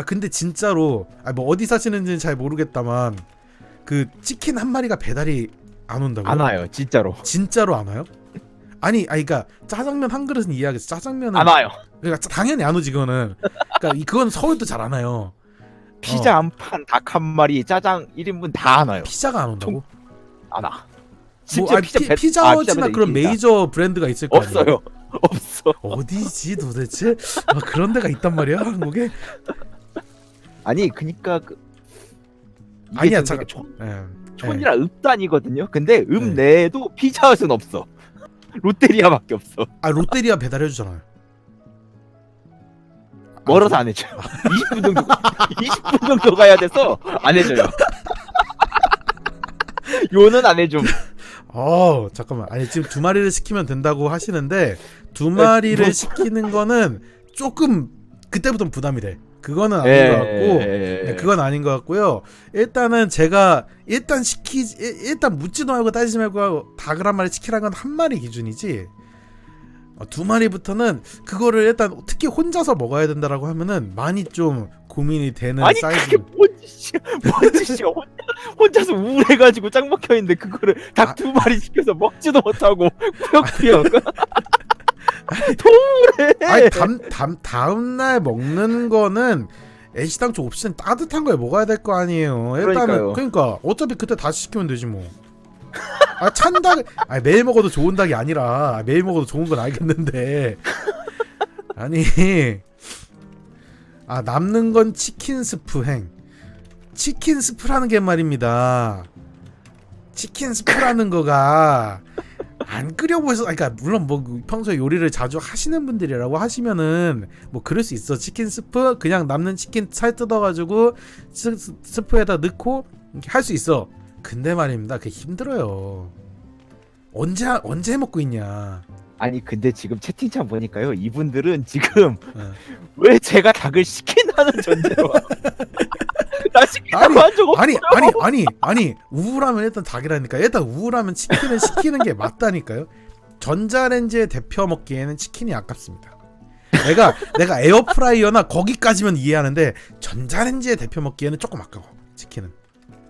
아 근데 진짜로 아 뭐 어디 사시는지는 잘 모르겠다만 그 치킨 한 마리가 배달이 안 온다고요? 안 와요 진짜로 진짜로 안 와요? 아니, 아니, 그러니까 짜장면 한 그릇은 이해하겠어. 짜장면은 안 와요 그러니까 짜- 당연히 안 오지 그거는. 그러니까 이- 그건 서울도 잘 안 와요. 피자 한 판 닭 한 마리 짜장 1인분 다 안 와요 피자가 안 온다고? 안와 뭐 아니, 피, 배- 피자헛이나 배달이 그런. 메이저 브랜드가 있을 거 아니에요? 없어요 없어 어디지 도대체? 아, 그런 데가 있단 말이야 한국에? 아니 그니까 그 이게 아니야, 지금 잠깐. 촌- 예. 촌이라 읍단이거든요? 근데 읍 네. 내에도 피자헛은 없어. 롯데리아밖에 없어. 아 롯데리아 배달해 주잖아요. 멀어서 안 해줘요. 20분 정도 20분 정도 가야 돼서 안 해줘요. 요는 안 해줌. 어 잠깐만. 아니 지금 두 마리를 시키면 된다고 하시는데 두 마리를 뭐- 시키는 거는 조금 그때부터 부담이 돼 그거는 아닌 예, 것 같고 예, 네, 그건 아닌 것 같고요. 일단은 제가 일단 시키 일- 일단 묻지도 말고 따지지 말고 닭을 한 마리 시키라는 건한 마리 기준이지. 어, 두 마리부터는 그거를 일단 특히 혼자서 먹어야 된다라고 하면은 많이 좀 고민이 되는 아니 사이즈. 그게 뭔 짓이야? 뭔 짓이야? 혼자, 혼자서 우울해가지고 짱 막혀있는데 그거를 아. 닭두 마리 시켜서 먹지도 못하고 꾸역꾸역. 도울해 아니 담, 담, 다음 날 먹는 거는 애시당초 옵션 따뜻한 걸 먹어야 될 거 아니에요. 그러니까요. 그러니까 어차피 그때 다시 시키면 되지 뭐. 아 찬닭 아니 매일 먹어도 좋은 닭이 아니라 매일 먹어도 좋은 건 알겠는데 아니 아 남는 건 치킨 스프 행 치킨 스프라는 게 말입니다. 치킨 스프라는 거가 안 끓여보셔서 그러니까 물론 뭐 평소에 요리를 자주 하시는 분들이라고 하시면은 뭐 그럴 수 있어. 치킨 스프 그냥 남는 치킨 살 뜯어가지고 스, 스- 스프에다 넣고 할 수 있어. 근데 말입니다. 그게 힘들어요. 언제 하- 언제 해 먹고 있냐? 아니 근데 지금 채팅창 보니까요. 이분들은 지금 어. 왜 제가 닭을 시킨다는 전제로 나 시키라고 아니, 한적 없어 아니 아니 아니 아니 우울하면 일단 닭이라니까. 일단 우울하면 치킨을 시키는 게 맞다니까요. 전자레인지에 데펴 먹기에는 치킨이 아깝습니다. 내가 내가 에어프라이어나 거기까지면 이해하는데 전자레인지에 데펴 먹기에는 조금 아까워 치킨은.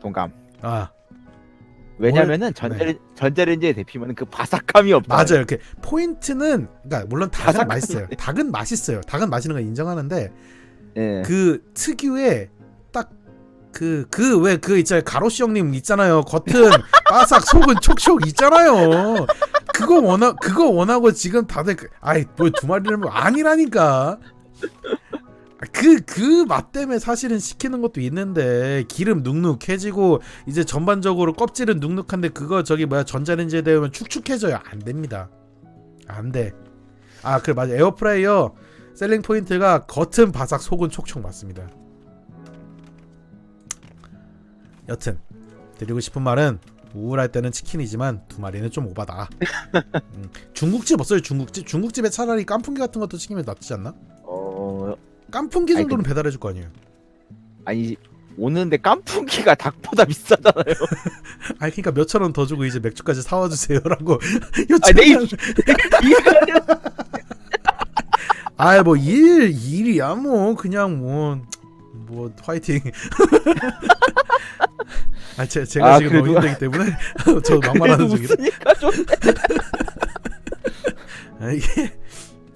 동감. 아. 왜냐면은 전자 전자레인지에 데피면 그 바삭함이 없다. 맞아요. 이렇게 포인트는 그러니까 물론 닭은 바삭함이 맛있어요. 닭은 맛있어요. 닭은 맛있는 거 인정하는데 예. 그 특유의 딱 그 그 왜 그 있잖아요. 가로시 형님 있잖아요. 겉은 바삭 속은 촉촉 있잖아요. 그거 원하 그거 원하고 지금 다들 그, 아이 뭐 두 마리를 뭐 아니라니까. 그 그 맛 때문에 사실은 시키는 것도 있는데 기름 눅눅해지고 이제 전반적으로 껍질은 눅눅한데 그거 저기 뭐야 전자레인지에 데우면 축축해져요. 안 됩니다. 안 돼 아 그래 맞아. 에어프라이어 셀링 포인트가 겉은 바삭 속은 촉촉 맞습니다. 여튼 드리고 싶은 말은 우울할 때는 치킨이지만 두 마리는 좀 오바다. 음, 중국집 없어요 중국집? 중국집에 차라리 깐풍기 같은 것도 시키면 낫지 않나? 어 깐풍기 아니, 정도는 배달해 줄 거 아니에요. 아니 오는데 깐풍기가 닭보다 비싸잖아요 아니 그러니까 몇천 원 더 주고 이제 맥주까지 사와 주세요라고 아 내일 이거 아뭐 일 일이야 뭐 그냥 뭐뭐 화이팅. 아 제, 제가 아, 지금 그래도- 힘들기 때문에 저 막말하는 중이라. 웃으니까 좀 아, 이게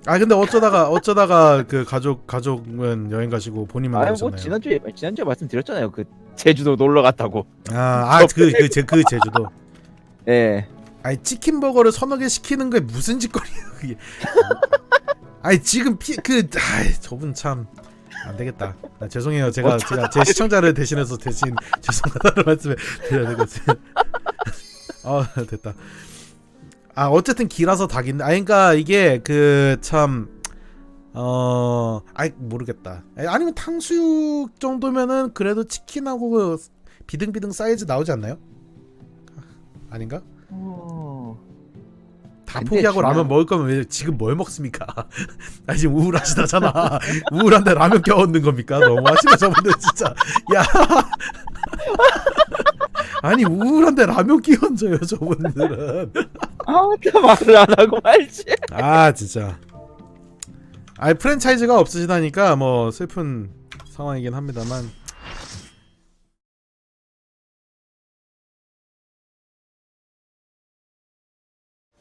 아 근데 어쩌다가 어쩌다가 그 가족 가족은 여행 가시고 본인만 아뭐 가셨나요? 지난주에 지난주에 말씀드렸잖아요 그 제주도 놀러 갔다고 아아그그 그, 제- 그 제주도. 예 아니 치킨 버거를 서너 개 시키는 게 무슨 짓거리야 그게. 아니 지금 피 그 아 저분 참. 안 되겠다. 아, 죄송해요. 제가 제가 제 시청자를 대신해서 대신 죄송하다는 말씀을 드려야 되거든요. 아 됐다. 아 어쨌든 길어서 닭인데, 아 그러니까 이게 그 참 어, 아이 모르겠다. 에, 아니면 탕수육 정도면은 그래도 치킨하고 그 비등비등 사이즈 나오지 않나요? 아닌가? 어... 다 포기하고 중요한- 라면 먹을 거면 왜 지금 뭘 먹습니까? 아 지금 우울하시다잖아. 우울한데 라면 껴얹는 겁니까? 너무하시네 저분들 진짜. 야. 아니 우울한데 라면 끼얹어요 저분들은. 아무튼 말을 안 하고 말지 아 진짜. 아 프랜차이즈가 없으시다니까 뭐 슬픈 상황이긴 합니다만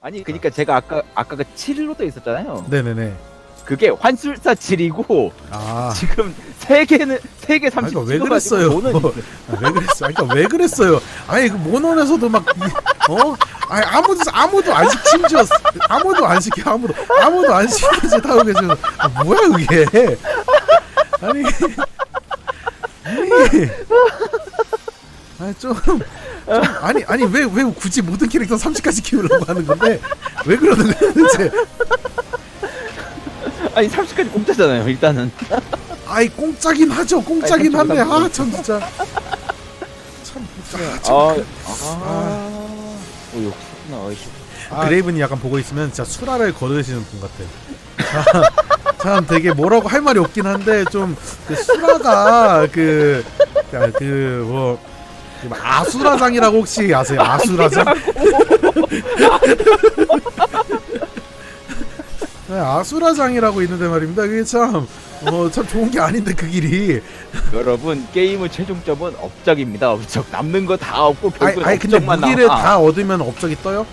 아니 그러니까 제가 아까 아까 그 7로 돼 있었잖아요. 네네네 그게 환술사 7이고 아 지금 세 개는 세개 아니, 30왜 찍어가지고 그랬어요? 아, 왜 그랬어? 아니, 그러니까 왜 그랬어요? 아니 그 모논에서도 막 이- 어? 아니 아무도 아무도 안 시키 심지어 아무도 안 시켜 아무도 아무도 안 시키지 다고 계시고 아, 뭐야 그게? 아니 아니 아니 좀, 좀 아니 아니 왜 왜 굳이 모든 캐릭터 30까지 키우려고 하는 건데 왜 그러는 거야 도대체? 아니 30까지 공짜잖아요. 일단은 아이 공짜긴 하죠 공짜긴 아니, 한데. 아참 진짜 참, 아, 참 아, 아, 오 역시나 어이씨. 아, 그레이븐이 약간 보고 있으면 진짜 수라를 거르시는 분 같아. 참, 참 되게 뭐라고 할 말이 없긴 한데 좀그 수라가 그, 그그뭐 아수라장이라고 혹시 아세요? 아수라장? 네, 아수라장이라고 있는데 말입니다. 그게 참, 어, 참 좋은 게 아닌데 그 길이. 여러분 게임의 최종점은 업적입니다. 업적 남는 거 다 없고 아니, 결국 아니 근데 업적만 무기를 남아. 다 얻으면 업적이 떠요?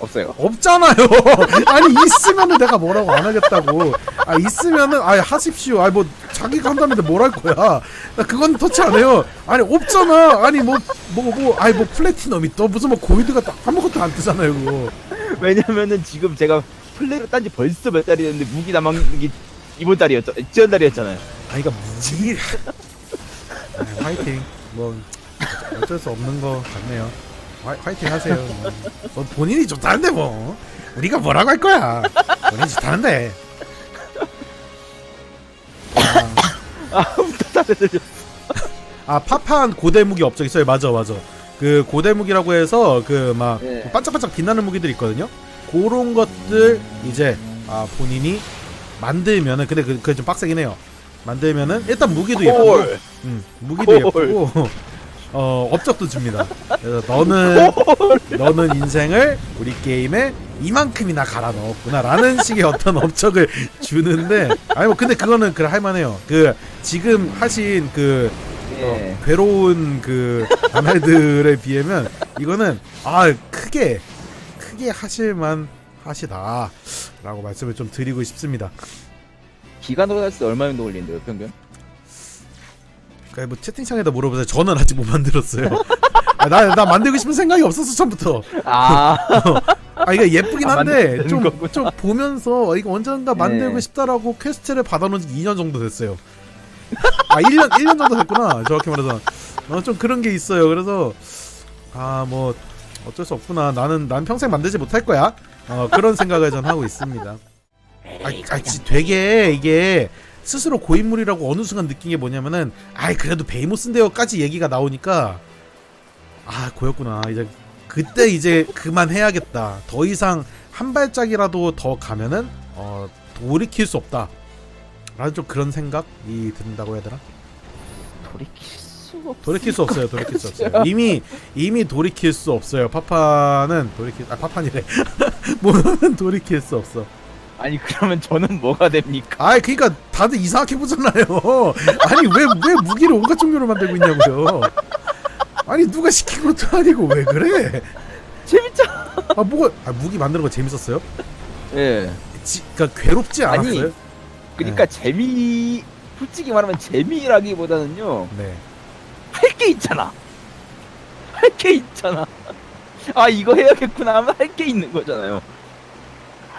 없어요. 없잖아요. 아니 있으면은 내가 뭐라고 안 하겠다고. 아 있으면은 아 하십시오. 아니 뭐 자기가 한다는데 뭘 할 거야. 나 그건 터치 안 해요. 아니 없잖아. 아니 뭐 뭐뭐 아니 뭐 플래티넘이 떠 무슨 뭐 골드가 딱 아무것도 안 뜨잖아요 그거. 왜냐면은 지금 제가 플레이를 딴지 벌써 몇 달이 됐는데 무기 남은 게 이번 달이었죠. 지난 달이었잖아요. 아니 그러니까 무지. 아, 화이팅. 뭐 어쩔 수 없는 거 같네요. 화, 화이 팅 하세요. 뭐. 뭐 본인이 좋다는데 뭐 우리가 뭐라고 할 거야. 본인이 좋다는데. 아, 아무도 다 들려. 아 파판 고대 무기 업적 있어요. 맞아 맞아. 그 고대 무기라고 해서 그 막 네. 반짝반짝 빛나는 무기들 있거든요. 그런 것들 이제 아 본인이 만들면은 근데 그, 그게 좀 빡세긴 해요. 만들면은 일단 무기도 예쁘고 콜. 음, 무기도 콜. 예쁘고 어 업적도 줍니다. 그래서 너는 너는 인생을 우리 게임에 이만큼이나 갈아 넣었구나라는 식의 어떤 업적을 주는데 아니 뭐 근데 그거는 그래 할만해요. 그 지금 하신 그 예. 어, 괴로운 그 나날들에 비하면 이거는 아 크게 크게 하실만 하시다라고 말씀을 좀 드리고 싶습니다. 기간으로 할때 얼마 정도 걸리는데요, 평균? 그러니까 뭐 채팅창에다 물어보세요. 저는 아직 못 만들었어요. 아, 나, 나 만들고 싶은 생각이 없었어 처음부터. 아, 아 이거 예쁘긴 아, 한데 만드는 좀 거구나. 좀 보면서 이거 언젠가 만들고 네. 싶다라고 퀘스트를 받아놓은 지 2년 정도 됐어요. 아 1년 1년 정도 됐구나 정확히 말해서 어, 좀 그런 게 있어요. 그래서 아 뭐 어쩔 수 없구나. 나는 난 평생 만들지 못할 거야. 어, 그런 생각을 전 하고 있습니다. 아, 아 지- 되게 이게 스스로 고인물이라고 어느 순간 느낀 게 뭐냐면은 아이 그래도 베이모스인데요까지 얘기가 나오니까 아 고였구나. 이제 그때 이제 그만해야겠다. 더 이상 한 발짝이라도 더 가면은 어 돌이킬 수 없다. 라는 좀 그런 생각이 든다고 해야 되나? 돌이킬 수 없. 돌이킬 수 없어요. 돌이킬 수 없어요. 이미 이미 돌이킬 수 없어요. 파파는 돌이킬 아 파판이래. 뭐는 돌이킬 수 없어 아니 그러면 저는 뭐가 됩니까? 아이 그러니까 다들 이상하게 보잖아요. 아니 왜 왜 무기를 온갖 종류로 만들고 있냐고요. 아니 누가 시킨 것도 아니고 왜 그래? 재밌잖아. 아 뭐가 아, 무기 만드는 거 재밌었어요? 예. 지, 그러니까 괴롭지 아니, 않았어요? 그러니까 재미 솔직히 말하면 재미라기보다는요 네. 할 게 있잖아. 할 게 있잖아. 아 이거 해야겠구나 하면 할 게 있는 거잖아요.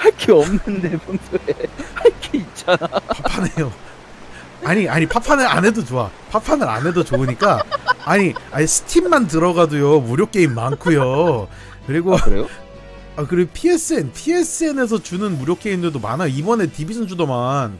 할 게 없는데 평소에 할 게 있잖아. 파판해요. 아니 아니 파판을 안 해도 좋아. 파판을 안 해도 좋으니까 아니 아니 스팀만 들어가도요 무료 게임 많고요. 그리고 그래요? 아 그리고 PSN PSN에서 주는 무료 게임들도 많아요. 이번에 디비전 주더만